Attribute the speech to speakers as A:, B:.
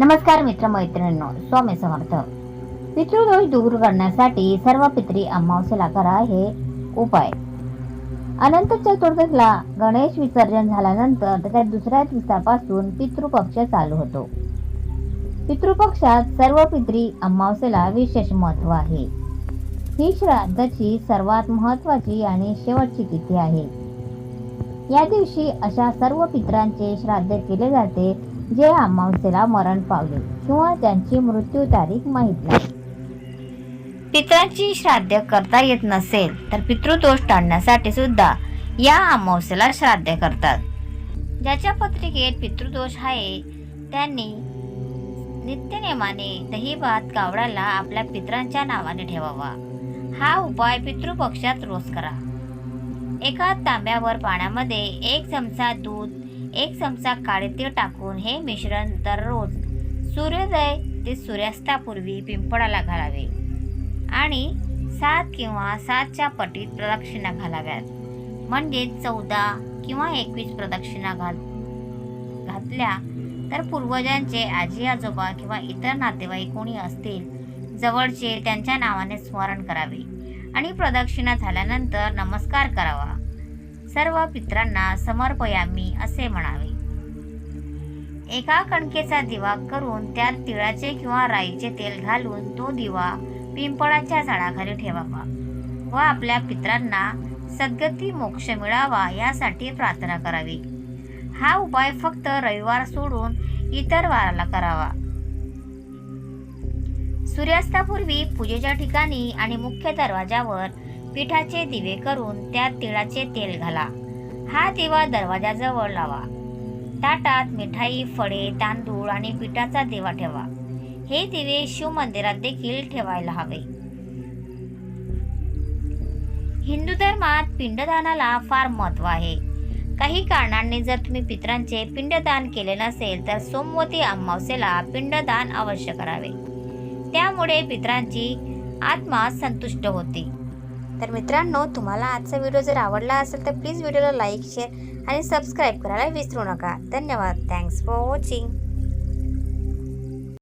A: नमस्कार मित्र मैत्रिणींनो स्वामी समर्थ. पितृदोष दूर करण्यासाठी सर्व पित्री अमावस्येला करा हे उपाय. अनंत चतुर्थीला गणेश विसर्जन झाल्यानंतर त्याच्या दुसऱ्या दिवसापासून पितृपक्ष चालू होतो. पितृपक्षात सर्व पित्री अमावस्येला विशेष महत्त्व आहे. ही श्राद्धाची सर्वात महत्वाची आणि शेवटची तिथी आहे. या दिवशी अशा सर्व पित्रांचे श्राद्ध केले जाते जे अमावस्येला मरण पावले किंवा त्यांची मृत्यू तारीख माहीत नाही. पित्रांची श्राद्ध करता येत नसेल तर पितृदोष टाळण्यासाठी सुद्धा या अमावस्येला श्राद्ध करतात. ज्याच्या पत्रिकेत पितृदोष आहे त्यांनी नित्यनेमाने दही भात कावडाला आपल्या पित्रांच्या नावाने ठेवावा. हा उपाय पितृपक्षात रोज करा. एका तांब्यावर पाण्यामध्ये एक चमचा दूध एक चमचा काळे तीळ टाकून हे मिश्रण दररोज सूर्योदय ते सूर्यास्तापूर्वी पिंपळाला घालावे. आणि सात किंवा सातच्या पटीत प्रदक्षिणा घालाव्यात. म्हणजे चौदा किंवा एकवीस प्रदक्षिणा घाल घातल्या तर पूर्वजांचे आजी आजोबा किंवा इतर नातेवाईक कोणी असतील जवळचे त्यांच्या नावाने स्मरण करावे. आणि प्रदक्षिणा झाल्यानंतर नमस्कार करावा. सर्व पित्रांना समर्पयामी असे म्हणावे. एका कणकेचा दिवा करून त्यात तिळाचे किंवा राईचे तेल घालून तो दिवा पिंपळाच्या झाडाखाली ठेवावा व आपल्या पित्रांना सद्गती मोक्ष मिळावा यासाठी प्रार्थना करावी. हा उपाय फक्त रविवार सोडून इतर वाराला करावा. सूर्यास्तापूर्वी पूजेच्या ठिकाणी आणि मुख्य दरवाजावर पिठाचे दिवे करून त्यात तिळाचे तेल घाला. हा दिवा दरवाजाजवळ लावा. ताटात मिठाई फळे तांदूळ आणि पिठाचा दिवा ठेवा. हे दिवे शिव मंदिरात देखील ठेवायला हवे. हिंदू धर्मात पिंडदानाला फार महत्त्व आहे. काही कारणांनी जर तुम्ही पित्रांचे पिंडदान केले नसेल तर सोमवती अमावस्येला पिंडदान अवश्य करावे. त्यामुळे पित्रांची आत्मा संतुष्ट होते. तर मित्रांनो तुम्हाला आजचा व्हिडिओ जर आवडला असेल तर प्लीज व्हिडिओला लाईक शेअर आणि सबस्क्राईब करायला विसरू नका. धन्यवाद. Thanks for watching